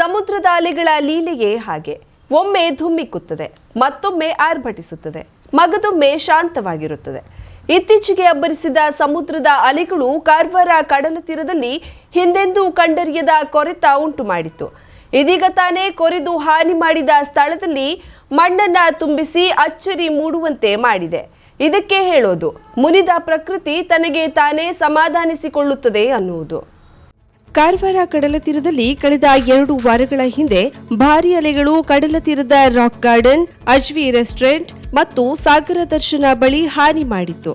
ಸಮುದ್ರದ ಅಲೆಗಳ ಲೀಲೆಯೇ ಹಾಗೆ. ಒಮ್ಮೆ ಧುಮ್ಮಿಕ್ಕುತ್ತದೆ ಮತ್ತೊಮ್ಮೆ ಆರ್ಭಟಿಸುತ್ತದೆ, ಮಗದೊಮ್ಮೆ ಶಾಂತವಾಗಿರುತ್ತದೆ. ಇತ್ತೀಚೆಗೆ ಅಬ್ಬರಿಸಿದ ಸಮುದ್ರದ ಅಲೆಗಳು ಕಾರ್ವಾರ ಕಡಲ ತೀರದಲ್ಲಿ ಹಿಂದೆಂದೂ ಕಂಡರಿಯದ ಕೊರೆತ ಉಂಟು ಮಾಡಿತ್ತು. ಇದೀಗ ತಾನೇ ಕೊರೆದು ಹಾನಿ ಮಾಡಿದ ಸ್ಥಳದಲ್ಲಿ ಮಣ್ಣನ್ನ ತುಂಬಿಸಿ ಅಚ್ಚರಿ ಮೂಡುವಂತೆ ಮಾಡಿದೆ. ಇದಕ್ಕೆ ಹೇಳೋದು, ಮುನಿದ ಪ್ರಕೃತಿ ತನಗೆ ತಾನೇ ಸಮಾಧಾನಿಸಿಕೊಳ್ಳುತ್ತದೆ ಅನ್ನುವುದು. ಕಾರವಾರ ಕಡಲ ತೀರದಲ್ಲಿ ಕಳೆದ ಎರಡು ವಾರಗಳ ಹಿಂದೆ ಭಾರಿ ಅಲೆಗಳು ಕಡಲ ತೀರದ ರಾಕ್ ಗಾರ್ಡನ್, ಅಜ್ವಿ ರೆಸ್ಟೋರೆಂಟ್ ಮತ್ತು ಸಾಗರ ದರ್ಶನ ಬಳಿ ಹಾನಿ ಮಾಡಿತ್ತು.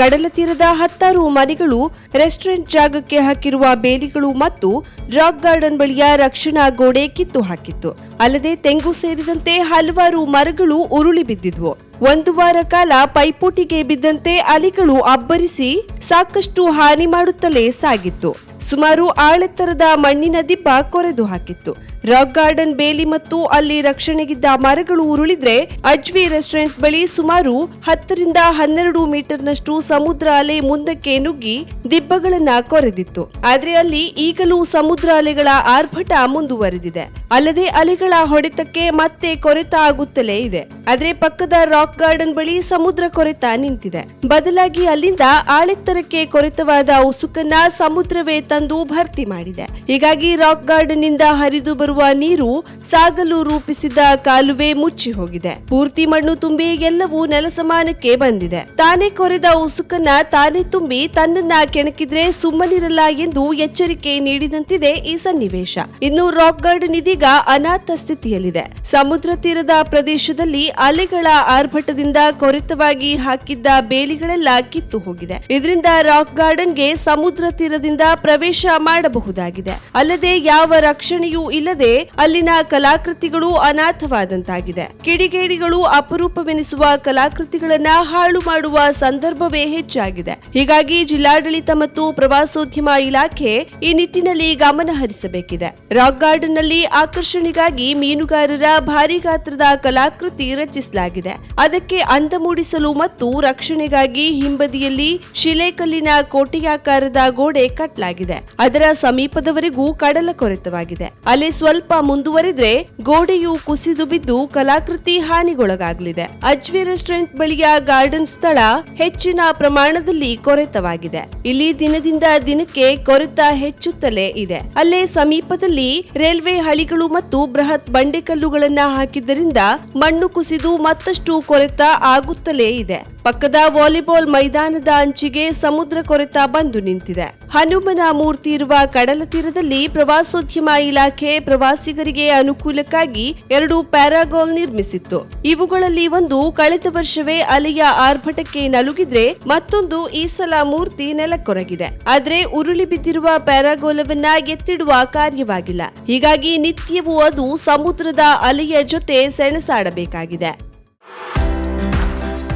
ಕಡಲ ತೀರದ ಹತ್ತಾರು ಮನೆಗಳು ರೆಸ್ಟೋರೆಂಟ್ ಜಾಗಕ್ಕೆ ಹಾಕಿರುವ ಬೇಲಿಗಳು ಮತ್ತು ರಾಕ್ ಗಾರ್ಡನ್ ಬಳಿಯ ರಕ್ಷಣಾ ಗೋಡೆ ಕಿತ್ತು ಹಾಕಿತ್ತು. ಅಲ್ಲದೆ ತೆಂಗು ಸೇರಿದಂತೆ ಹಲವಾರು ಮರಗಳು ಉರುಳಿ ಬಿದ್ದಿದ್ವು. ಒಂದು ವಾರ ಕಾಲ ಪೈಪೋಟಿಗೆ ಬಿದ್ದಂತೆ ಅಲೆಗಳು ಅಬ್ಬರಿಸಿ ಸಾಕಷ್ಟು ಹಾನಿ ಮಾಡುತ್ತಲೇ ಸಾಗಿತ್ತು. ಸುಮಾರು ಆಳೆತ್ತರದ ಮಣ್ಣಿನ ದಿಬ್ಬ ಕೊರೆದು ಹಾಕಿತ್ತು. ರಾಕ್ ಗಾರ್ಡನ್ ಬೇಲಿ ಮತ್ತು ಅಲ್ಲಿ ರಕ್ಷಣೆಗಿದ್ದ ಮರಗಳು ಉರುಳಿದ್ರೆ ಅಜ್ವಿ ರೆಸ್ಟೋರೆಂಟ್ ಬಳಿ ಸುಮಾರು ಹತ್ತರಿಂದ ಹನ್ನೆರಡು ಮೀಟರ್ನಷ್ಟು ಸಮುದ್ರ ಅಲೆ ಮುಂದಕ್ಕೆ ನುಗ್ಗಿ ದಿಬ್ಬಗಳನ್ನ ಕೊರೆದಿತ್ತು. ಆದ್ರೆ ಅಲ್ಲಿ ಈಗಲೂ ಸಮುದ್ರ ಅಲೆಗಳ ಆರ್ಭಟ ಮುಂದುವರೆದಿದೆ. ಅಲ್ಲದೆ ಅಲೆಗಳ ಹೊಡೆತಕ್ಕೆ ಮತ್ತೆ ಕೊರೆತ ಆಗುತ್ತಲೇ ಇದೆ. ಆದ್ರೆ ಪಕ್ಕದ ರಾಕ್ ಗಾರ್ಡನ್ ಬಳಿ ಸಮುದ್ರ ಕೊರೆತ ನಿಂತಿದೆ. ಬದಲಾಗಿ ಅಲ್ಲಿಂದ ಆಳೆತ್ತರಕ್ಕೆ ಕೊರೆತವಾದ ಉಸುಕನ್ನ ಸಮುದ್ರವೇ ತಂದು ಭರ್ತಿ ಮಾಡಿದೆ. ಹೀಗಾಗಿ ರಾಕ್ ಗಾರ್ಡನ್ನಿಂದ ಹರಿದು ಬರುವ ನೀರು ಸಾಗಲು ರೂಪಿಸಿದ ಕಾಲುವೆ ಮುಚ್ಚಿ ಹೋಗಿದೆ. ಪೂರ್ತಿ ಮಣ್ಣು ತುಂಬಿ ಎಲ್ಲವೂ ನೆಲಸಮಾನಕ್ಕೆ ಬಂದಿದೆ. ತಾನೇ ಕೊರೆದ ಉಸುಕನ್ನ ತಾನೇ ತುಂಬಿ ತನ್ನನ್ನ ಕೆಣಕಿದ್ರೆ ಸುಮ್ಮನಿರಲ್ಲ ಎಂದು ಎಚ್ಚರಿಕೆ ನೀಡಿದಂತಿದೆ ಈ ಸನ್ನಿವೇಶ. ಇನ್ನು ರಾಕ್ ಗಾರ್ಡನ್ ಇದೀಗ ಅನಾಥ ಸ್ಥಿತಿಯಲ್ಲಿದೆ. ಸಮುದ್ರ ತೀರದ ಪ್ರದೇಶದಲ್ಲಿ ಅಲೆಗಳ ಆರ್ಭಟದಿಂದ ಕೊರೆತವಾಗಿ ಹಾಕಿದ್ದ ಬೇಲಿಗಳೆಲ್ಲ ಕಿತ್ತು ಹೋಗಿದೆ. ಇದರಿಂದ ರಾಕ್ ಗಾರ್ಡನ್ಗೆ ಸಮುದ್ರ ತೀರದಿಂದ ಪ್ರವೇಶ ಮಾಡಬಹುದಾಗಿದೆ. ಅಲ್ಲದೆ ಯಾವ ರಕ್ಷಣೆಯೂ ಇಲ್ಲದೆ ಅಲ್ಲಿನ ಕಲಾಕೃತಿಗಳು ಅನಾಥವಾದಂತಾಗಿದೆ. ಕಿಡಿಗೇಡಿಗಳು ಅಪರೂಪವೆನಿಸುವ ಕಲಾಕೃತಿಗಳನ್ನ ಹಾಳು ಮಾಡುವ ಸಂದರ್ಭವೇ ಹೆಚ್ಚಾಗಿದೆ. ಹೀಗಾಗಿ ಜಿಲ್ಲಾಡಳಿತ ಮತ್ತು ಪ್ರವಾಸೋದ್ಯಮ ಇಲಾಖೆ ಈ ನಿಟ್ಟಿನಲ್ಲಿ ಗಮನ ಹರಿಸಬೇಕಿದೆ. ರಾಕ್ ಗಾರ್ಡನ್ನಲ್ಲಿ ಆಕರ್ಷಣೆಗಾಗಿ ಮೀನುಗಾರರ ಭಾರಿ ಗಾತ್ರದ ಕಲಾಕೃತಿ ರಚಿಸಲಾಗಿದೆ. ಅದಕ್ಕೆ ಅಂದ ಮೂಡಿಸಲು ಮತ್ತು ರಕ್ಷಣೆಗಾಗಿ ಹಿಂಬದಿಯಲ್ಲಿ ಶಿಲೆಕಲ್ಲಿನ ಕೋಟೆಯಾಕಾರದ ಗೋಡೆ ಕಟ್ಟಲಾಗಿದೆ ಅದರ ಸಮೀಪದವರೆಗೂ ಕಡಲ ಕೊರೆತವಾಗಿದೆ. ಅಲ್ಲಿ ಸ್ವಲ್ಪ ಮುಂದುವರಿದ್ರೆ ಗೋಡೆಯು ಕುಸಿದು ಬಿದ್ದು ಕಲಾಕೃತಿ ಹಾನಿಗೊಳಗಾಗಲಿದೆ. ಅಜ್ವಿ ರೆಸ್ಟೋರೆಂಟ್ ಬಳಿಯ ಗಾರ್ಡನ್ ಸ್ಥಳ ಹೆಚ್ಚಿನ ಪ್ರಮಾಣದಲ್ಲಿ ಕೊರೆತವಾಗಿದೆ. ಇಲ್ಲಿ ದಿನದಿಂದ ದಿನಕ್ಕೆ ಕೊರೆತ ಹೆಚ್ಚುತ್ತಲೇ ಇದೆ. ಅಲ್ಲೇ ಸಮೀಪದಲ್ಲಿ ರೈಲ್ವೆ ಹಳಿಗಳು ಮತ್ತು ಬೃಹತ್ ಬಂಡೆಕಲ್ಲುಗಳನ್ನ ಹಾಕಿದ್ದರಿಂದ ಮಣ್ಣು ಕುಸಿದು ಮತ್ತಷ್ಟು ಕೊರೆತ ಆಗುತ್ತಲೇ ಇದೆ. ಪಕ್ಕದ ವಾಲಿಬಾಲ್ ಮೈದಾನದ ಅಂಚಿಗೆ ಸಮುದ್ರ ಕೊರೆತ ಬಂದು ನಿಂತಿದೆ. ಹನುಮನ ಮೂರ್ತಿ ಇರುವ ಕಡಲ ತೀರದಲ್ಲಿ ಪ್ರವಾಸೋದ್ಯಮ ಇಲಾಖೆ ಪ್ರವಾಸಿಗರಿಗೆ ಅನುಕೂಲಕ್ಕಾಗಿ ಎರಡು ಪ್ಯಾರಾಗೋಲ್ ನಿರ್ಮಿಸಿತ್ತು. ಇವುಗಳಲ್ಲಿ ಒಂದು ಕಳೆದ ವರ್ಷವೇ ಅಲೆಯ ಆರ್ಭಟಕ್ಕೆ ನಲುಗಿದ್ರೆ ಮತ್ತೊಂದು ಈ ಸಲ ಮೂರ್ತಿ ನೆಲಕ್ಕೊರಗಿದೆ. ಆದ್ರೆ ಉರುಳಿ ಬಿದ್ದಿರುವ ಪ್ಯಾರಾಗೋಲವನ್ನ ಎತ್ತಿಡುವ ಕಾರ್ಯವಾಗಿಲ್ಲ. ಹೀಗಾಗಿ ನಿತ್ಯವೂ ಅದು ಸಮುದ್ರದ ಅಲೆಯ ಜೊತೆ ಸೆಣಸಾಡಬೇಕಾಗಿದೆ.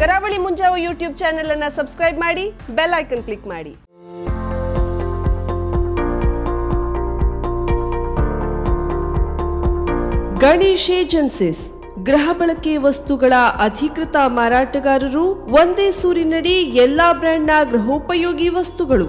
ಕರಾವಳಿ ಮುಂಜಾವು ಯೂಟ್ಯೂಬ್ ಚಾನೆಲ್ ಅನ್ನ ಸಬ್ಸ್ಕ್ರೈಬ್ ಮಾಡಿ ಬೆಲ್ ಐಕನ್ ಕ್ಲಿಕ್ ಮಾಡಿ. ಗಣೇಶ್ ಏಜೆನ್ಸಿಸ್, ಗೃಹ ಬಳಕೆ ವಸ್ತುಗಳ ಅಧಿಕೃತ ಮಾರಾಟಗಾರರು ಒಂದೇ ಸೂರಿನಡಿ ಎಲ್ಲಾ ಬ್ರ್ಯಾಂಡ್ನ ಗೃಹೋಪಯೋಗಿ ವಸ್ತುಗಳು.